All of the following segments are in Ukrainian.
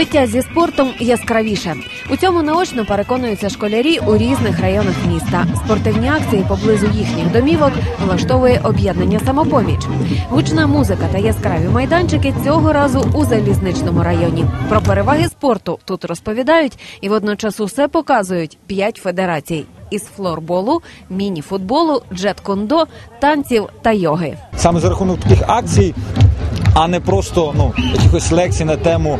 Життя зі спортом яскравіше. У цьому наочно переконуються школярі у різних районах міста. Спортивні акції поблизу їхніх домівок влаштовує об'єднання самопоміч. Гучна музика та яскраві майданчики цього разу у залізничному районі. Про переваги спорту тут розповідають і водночас усе показують п'ять федерацій. Із флорболу, міні-футболу, джет-кондо, танців та йоги. саме за рахунок таких акцій, а не просто ну, якихось лекцій на тему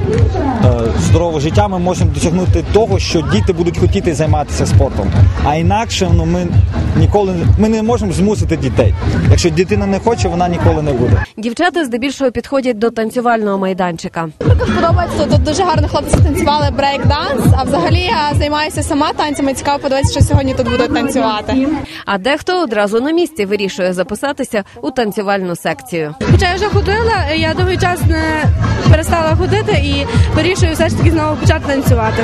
е, здорового життя, ми можемо досягнути того, що діти будуть хотіти займатися спортом. А інакше ну, ми ніколи не- ми не можемо змусити дітей. Якщо дитина не хоче, вона ніколи не буде. Дівчата здебільшого підходять до танцювального майданчика. Подобається тут дуже гарно хлопці танцювали брейк-данс. А взагалі я займаюся сама танцями. Цікаво подивитися, що сьогодні тут будуть танцювати. А дехто одразу на місці вирішує записатися у танцювальну секцію. Хоча я вже ходила, я довгий час не перестала ходити і вирішую все ж таки знову почати танцювати.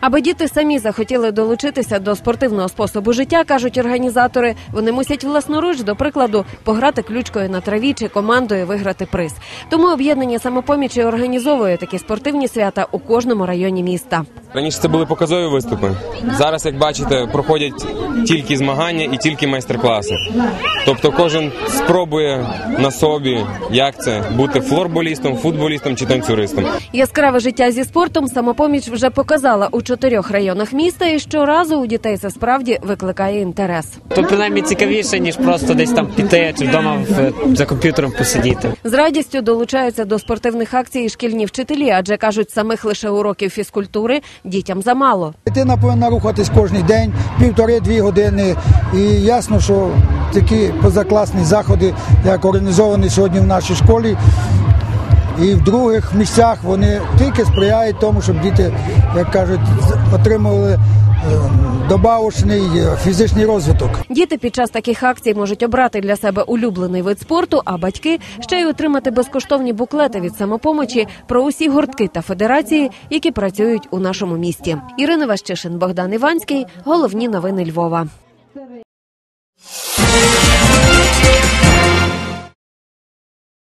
Аби діти самі захотіли долучитися до спортивного способу життя, кажуть організатори, вони мусять власноруч, до прикладу, пограти ключкою на траві чи командою виграти приз. Тому об'єднання самопомічі організовує такі спортивні свята у кожному районі міста. Раніше це були показові виступи. Зараз, як бачите, проходять тільки змагання і тільки майстер-класи. Тобто кожен спробує на собі, як це бути флорболістом, футболістом чи танцюристом. Яскраве життя зі спортом самопоміч вже показала у чотирьох районах міста, і щоразу у дітей це справді викликає інтерес. То принаймні цікавіше, ніж просто десь там піти чи вдома за комп'ютером посидіти. З радістю долучаються до спортивних акцій і шкільні вчителі, адже кажуть, самих лише уроків фізкультури дітям замало. Дитина повинна рухатись кожен день, півтори-дві години. І ясно, що такі позакласні заходи, як організовані сьогодні в нашій школі, і в других місцях вони тільки сприяють тому, щоб діти, як кажуть, отримували е, добавочний е, фізичний розвиток. Діти під час таких акцій можуть обрати для себе улюблений вид спорту, а батьки ще й отримати безкоштовні буклети від самопомочі про усі гуртки та федерації, які працюють у нашому місті. Ірина Ващишин, Богдан Іванський. Головні новини Львова.